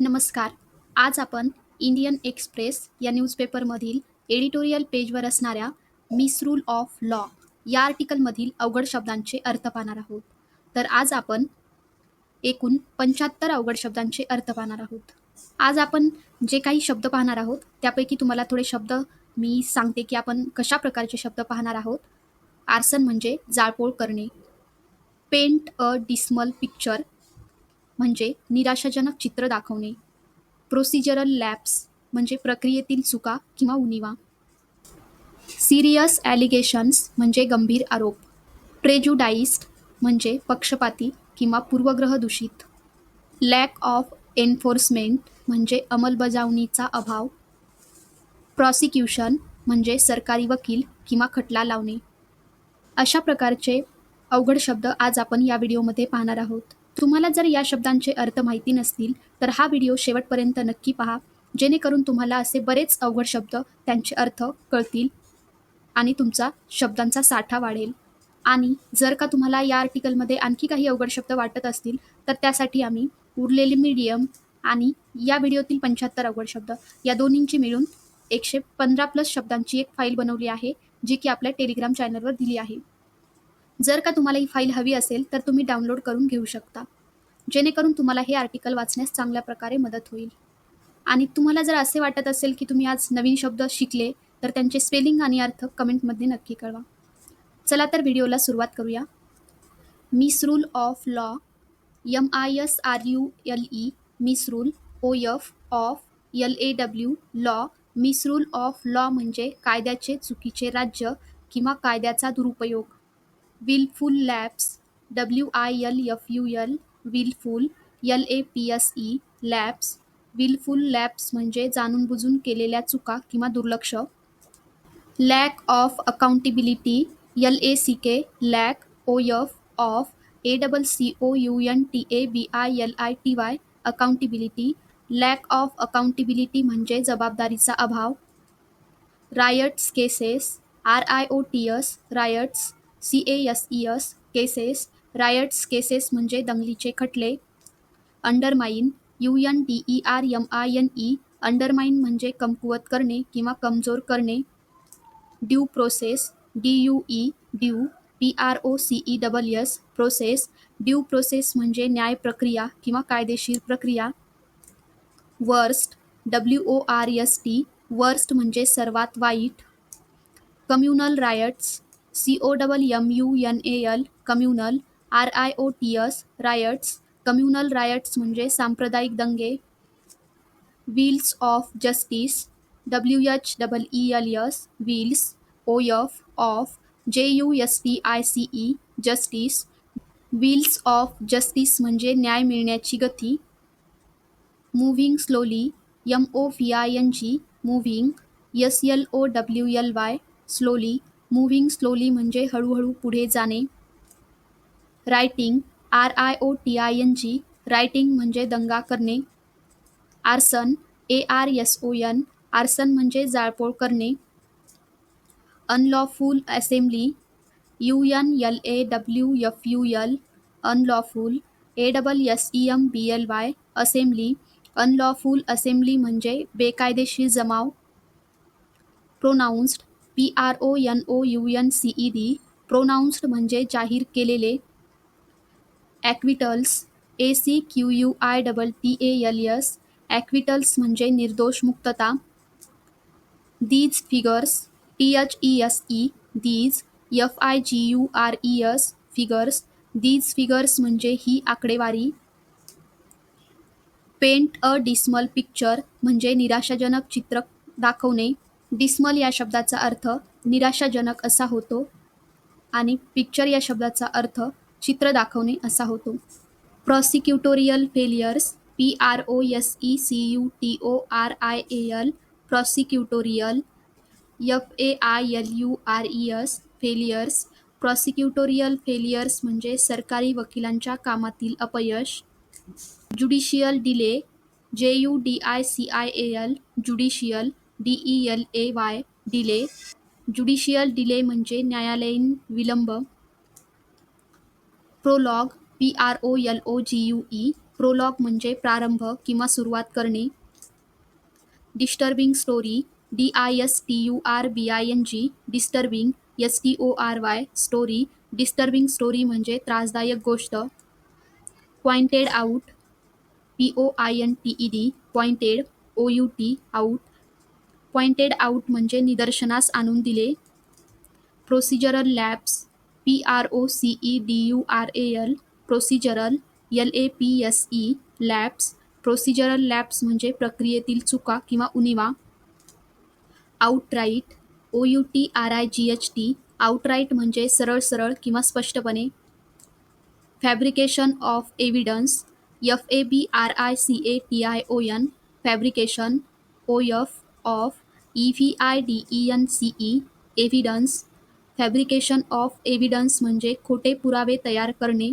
नमस्कार. आज आपण इंडियन एक्सप्रेस या न्यूजपेपरमधील एडिटोरियल पेजवर असणाऱ्या मिसरूल ऑफ लॉ या आर्टिकलमधील अवघड शब्दांचे अर्थ पाहणार आहोत. तर आज आपण एकूण पंच्याहत्तर अवघड शब्दांचे अर्थ पाहणार आहोत. आज आपण जे काही शब्द पाहणार आहोत त्यापैकी तुम्हाला थोडे शब्द मी सांगते की आपण कशा प्रकारचे शब्द पाहणार आहोत. आर्सन म्हणजे जाळपोळ करणे. पेंट अ डिस्मल पिक्चर म्हणजे निराशाजनक चित्र दाखवणे. प्रोसिजरल लॅप्स म्हणजे प्रक्रियेतील चुका किंवा उणिवा. सिरियस ॲलिगेशन्स म्हणजे गंभीर आरोप. प्रेजुडाईस्ड म्हणजे पक्षपाती किंवा पूर्वग्रह दूषित. लॅक ऑफ एन्फोर्समेंट म्हणजे अंमलबजावणीचा अभाव. प्रॉसिक्युशन म्हणजे सरकारी वकील किंवा खटला लावणे. अशा प्रकारचे अवघड शब्द आज आपण या व्हिडिओमध्ये पाहणार आहोत. तुम्हाला जर या शब्दांचे अर्थ माहिती नसतील तर हा व्हिडिओ शेवटपर्यंत नक्की पहा. जेणेकरून तुम्हाला असे बरेच अवघड शब्द त्यांचे अर्थ कळतील आणि तुमचा शब्दांचा साठा वाढेल. आणि जर का तुम्हाला या आर्टिकलमध्ये आणखी काही अवघड शब्द वाटत असतील तर त्यासाठी आम्ही उरलेले मीडियम आणि या व्हिडिओतील पंच्याहत्तर अवघड शब्द या दोन्हींची मिळून एकशे पंधरा प्लस शब्दांची एक फाईल बनवली आहे जी की आपल्या टेलिग्राम चॅनलवर दिली आहे. जर का तुम्हाला ही फाईल हवी असेल तर तुम्ही डाउनलोड करून घेऊ शकता. जेणेकरून तुम्हाला हे आर्टिकल वाचण्यास चांगल्या प्रकारे मदत होईल. आणि तुम्हाला जर असे वाटत असेल की तुम्ही आज नवीन शब्द शिकले तर त्यांचे स्पेलिंग आणि अर्थ कमेंटमध्ये नक्की कळवा. चला तर व्हिडिओला सुरुवात करूया. Misrule of law M I S R U L E misrule O F of L A W law misrule of law म्हणजे कायद्याचे चुकीचे राज्य किंवा कायद्याचा दुरुपयोग. Wilful lapse W I L F U L wilful L A P S E lapse. Wilful lapse म्हणजे जाणून बुजून केलेल्या चुका किंवा दुर्लक्ष. Lack of accountability L A C K lack O F of A double C O U N T A B I L I T Y accountability. Lack of accountability म्हणजे जबाबदारीचा अभाव. Riots cases R I O T S riots C A S E S cases riots cases म्हणजे दंगलीचे खटले undermine U N D E R M I N E undermine म्हणजे कमकुवत करणे किंवा कमजोर करणे due process D U E due P R O C E double S process due process म्हणजे न्याय प्रक्रिया किंवा कायदेशीर प्रक्रिया worst W O R S T worst म्हणजे सर्वात वाईट communal riots C O double M U N A L communal R I O T S riots communal riots म्हणजे सांप्रदायिक दंगे. Wheels of justice W H double E L S wheels O F of J U S T I C E justice. Wheels of justice म्हणजे न्याय मिळण्याची गती. Moving slowly M O V I N G moving S L O W L Y slowly. Moving slowly म्हणजे हळूहळू पुढे जाणे. Rioting R I O T I N G rioting म्हणजे दंगा करणे. Arson A R S O N arson म्हणजे जाळपोळ करणे. Unlawful assembly U N L A W F U L unlawful A double S E M B L Y assembly. Unlawful assembly म्हणजे बेकायदेशीर जमाव. Pronounced P R O N O U N C E D pronounced म्हणजे जाहीर केलेले. Acquittals A C Q U I double T A L S acquittals म्हणजे निर्दोष मुक्तता. These figures T H E S E these F I G U R E S figures these figures म्हणजे ही आकडेवारी. Paint अ dismal picture म्हणजे निराशाजनक चित्र दाखवणे. डिस्मल या शब्दाचा अर्थ निराशाजनक असा होतो. आणि पिक्चर या शब्दाचा अर्थ चित्र दाखवणे असा होतो. Prosecutorial failures P R O S E C U T O R I A L prosecutorial F A I L U R E S failures prosecutorial failures म्हणजे सरकारी वकिलांच्या कामातील अपयश judicial delay J U D I C I A L judicial D E L A Y delay judicial delay म्हणजे न्यायालयीन विलंब prologue P R O L O G U E prologue म्हणजे प्रारंभ किंवा सुरुवात करणे. Disturbing story D I S T U R B I N G disturbing S T O R Y story. Disturbing story म्हणजे त्रासदायक गोष्ट. Pointed out P O I N T E D pointed O U T out. Pointed out म्हणजे निदर्शनास आणून दिले. Procedural lapses P R O C E D U R A L procedural L A P S E lapses procedural lapses म्हणजे प्रक्रियेतील चुका किंवा उणिवा. Outright O U T R I G H T outright म्हणजे सरळ सरळ किंवा स्पष्टपणे. Fabrication of evidence F A B R I C A T I O N fabrication O F of E V I D E N C E evidence fabrication of evidence म्हणजे खोटे पुरावे तयार करणे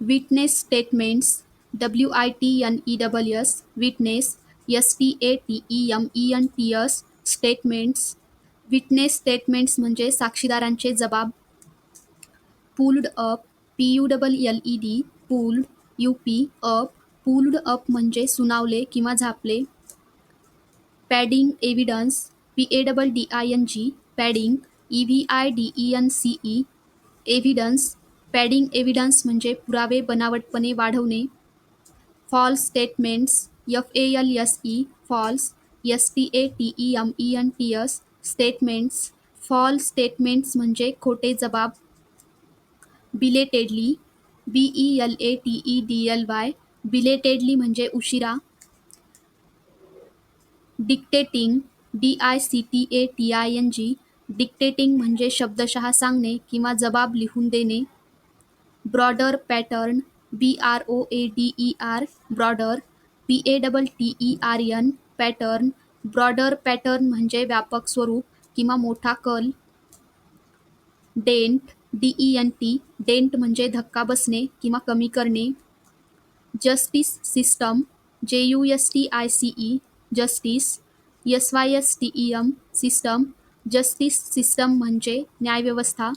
witness statements W I T N E double S witness S T A T E M E N T S statements witness statements म्हणजे साक्षीदारांचे जबाब pulled up P U double L E D pulled U P up pulled up म्हणजे सुनावले किंवा झापले padding evidence P A double D I N G padding E V I D E N C E evidence padding evidence म्हणजे पुरावे बनावटपणे वाढवणे. False statements F A L S E false S T A T E M E N T S statements false statements म्हणजे खोटे जबाब. Belatedly B E L A T E D L Y belatedly म्हणजे उशिरा. Dictating D I C T A T I N G dictating म्हणजे शब्दशः सांगणे किंवा जबाब लिहून देणे. Broader pattern B R O A D E R broader P A double T E R N pattern broader pattern म्हणजे व्यापक स्वरूप किंवा मोठा कल. Dent D E N T dent म्हणजे धक्का बसणे किंवा कमी करणे. Justice system J U S T I C E justice S Y S T E M system justice system म्हणजे न्यायव्यवस्था.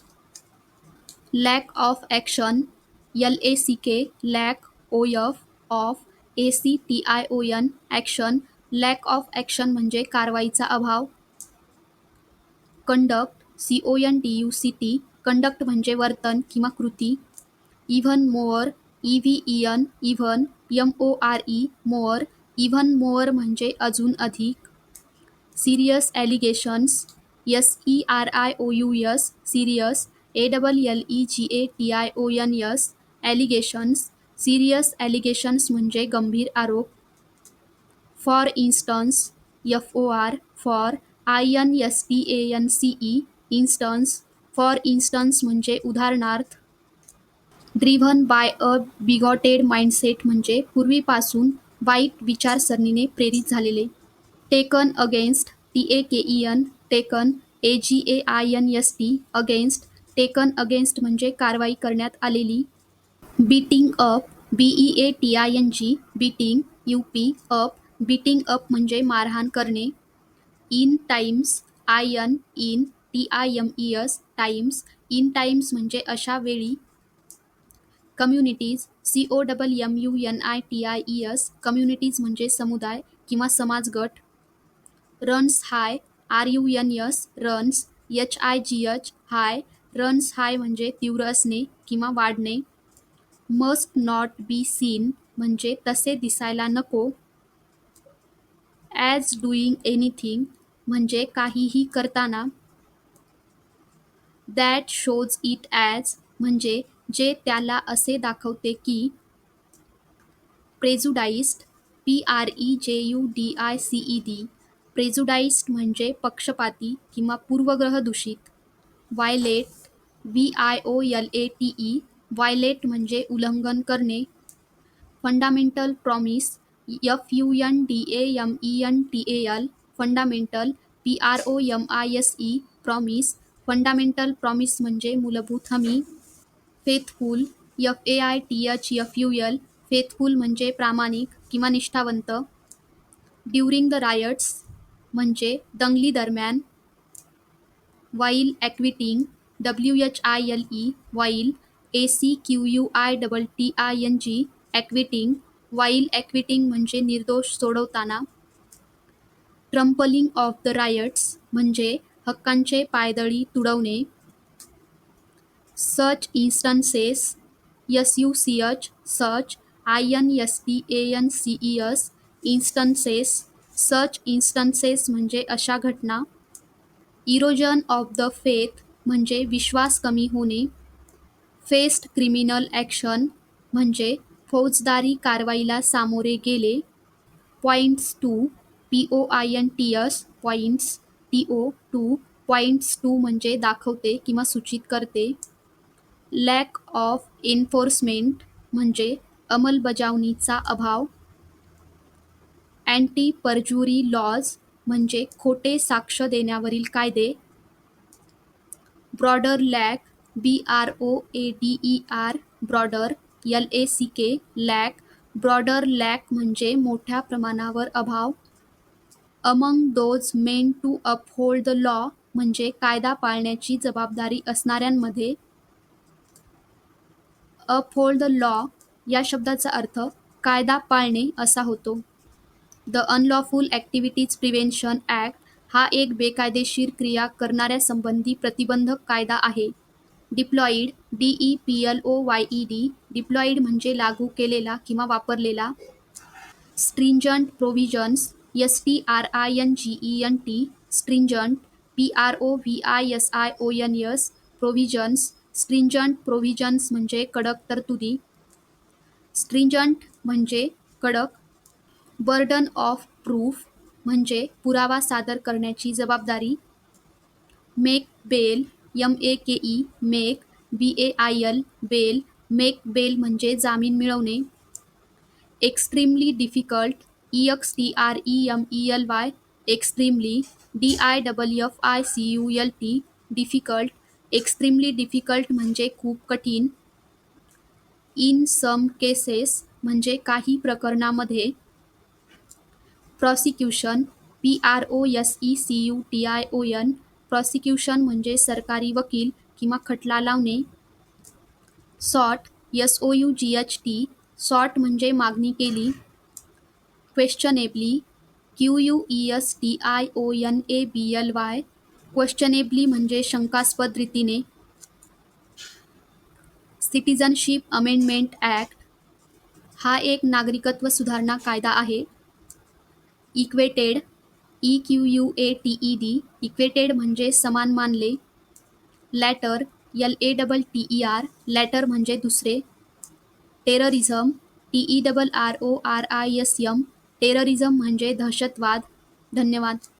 Lack of action L A C K lack O F of A C T I O N action lack of action म्हणजे कारवाईचा अभाव. Conduct C O N D U C T conduct म्हणजे वर्तन किंवा कृती. Even more E V E N even M O R E more even more म्हणजे अजून अधिक. Serious allegations S E R I O U S serious A double L E G A T I O N S allegations serious allegations म्हणजे गंभीर आरोप. For instance F O R for I N S T A N C E instance for instance म्हणजे उदाहरणार्थ driven by a bigoted mindset म्हणजे पूर्वीपासून वाईट विचारसरणीने प्रेरित झालेले. Taken against T A K E N taken A G A I N S T against taken against म्हणजे कारवाई करण्यात आलेली. Beating up B E A T I N G beating U P up beating up म्हणजे मारहाण करणे. In times I N in T I M E S times in times म्हणजे अशा वेळी. Communities C O double M U N I T I E S communities म्हणजे समुदाय किंवा समाज गट runs high R U N S runs H I G H high. Runs high म्हणजे तीव्र असणे किंवा वाढणे. मस्ट नॉट बी सीन म्हणजे तसे दिसायला नको. ॲज डुईंग एनिथिंग म्हणजे काहीही करताना. दॅट शोज इट ॲज म्हणजे जे त्याला असे दाखवते की. Prejudiced P R E J U D I C E D. Prejudiced म्हणजे पक्षपाती किंवा पूर्वग्रह दूषित. Violate V I O L A T E violate म्हणजे उल्लंघन करणे. Fundamental promise F U N D A M E N T A L fundamental P R O M I S E promise fundamental promise म्हणजे मूलभूत हमी. Faithful F A I T H F U L faithful म्हणजे प्रामाणिक किंवा निष्ठावंत. During the rights म्हणजे दंगली दरम्यान while acquitting W H I L E while A C Q U I double T I N G acquitting while acquitting म्हणजे निर्दोष सोडवताना ट्रम्पलिंग ऑफ द रायट्स म्हणजे हक्कांचे पायदळी तुडवणे such instances S U C H such I N S T A N C E S instances such instances म्हणजे अशा घटना. Erosion of the faith म्हणजे विश्वास कमी होणे. फेस्ट क्रिमिनल ॲक्शन म्हणजे फौजदारी कारवाईला सामोरे गेले. Points to P O I N T S points T O to points to म्हणजे दाखवते किंवा सूचित करते. लॅक ऑफ एन्फोर्समेंट म्हणजे अंमलबजावणीचा अभाव. अँटी परज्युरी लॉज म्हणजे खोटे साक्ष देण्यावरील कायदे. Broader lack B R O A D E R broader L A C K lack broader lack म्हणजे मोठ्या प्रमाणावर अभाव. Among those men to uphold the law म्हणजे कायदा पाळण्याची जबाबदारी असणाऱ्यांमध्ये. अपहोल्ड द लॉ या शब्दाचा अर्थ कायदा पाळणे असा होतो. The Unlawful Activities Prevention Act हा एक बेकायदेशीर क्रिया करणाऱ्यासंबंधी प्रतिबंधक कायदा आहे. Deployed D E P L O Y E D deployed म्हणजे लागू केलेला किंवा वापरलेला. Stringent provisions S T R I N G E N T stringent P R O V I S I O N S provisions stringent provisions म्हणजे कडक तरतुदी. स्ट्रिंजंट म्हणजे कडक बर्डन ऑफ प्रूफ म्हणजे पुरावा सादर करण्याची जबाबदारी. Make bail M A K E make B A I L bail make bail म्हणजे जामीन मिळवणे. Extremely difficult E X T R E M E L Y extremely D I double F I C U L T difficult extremely difficult म्हणजे खूप कठीण. In some cases म्हणजे काही प्रकरणामध्ये prosecution P R O S E C U T I O N prosecution म्हणजे सरकारी वकील किंवा खटला लावणे. Sought S O U G H T sought म्हणजे मागणी केली. Questionably Q U E S T I O N A B L Y questionably म्हणजे शंकास्पद रीतीने. सिटिझनशिप अमेंडमेंट ॲक्ट हा एक नागरिकत्व सुधारणा कायदा आहे. Equated E Q U A T E D equated म्हणजे समान मानले. Latter L A double T E R latter म्हणजे दुसरे. Terrorism T E double R O R I S M terrorism म्हणजे दहशतवाद. धन्यवाद.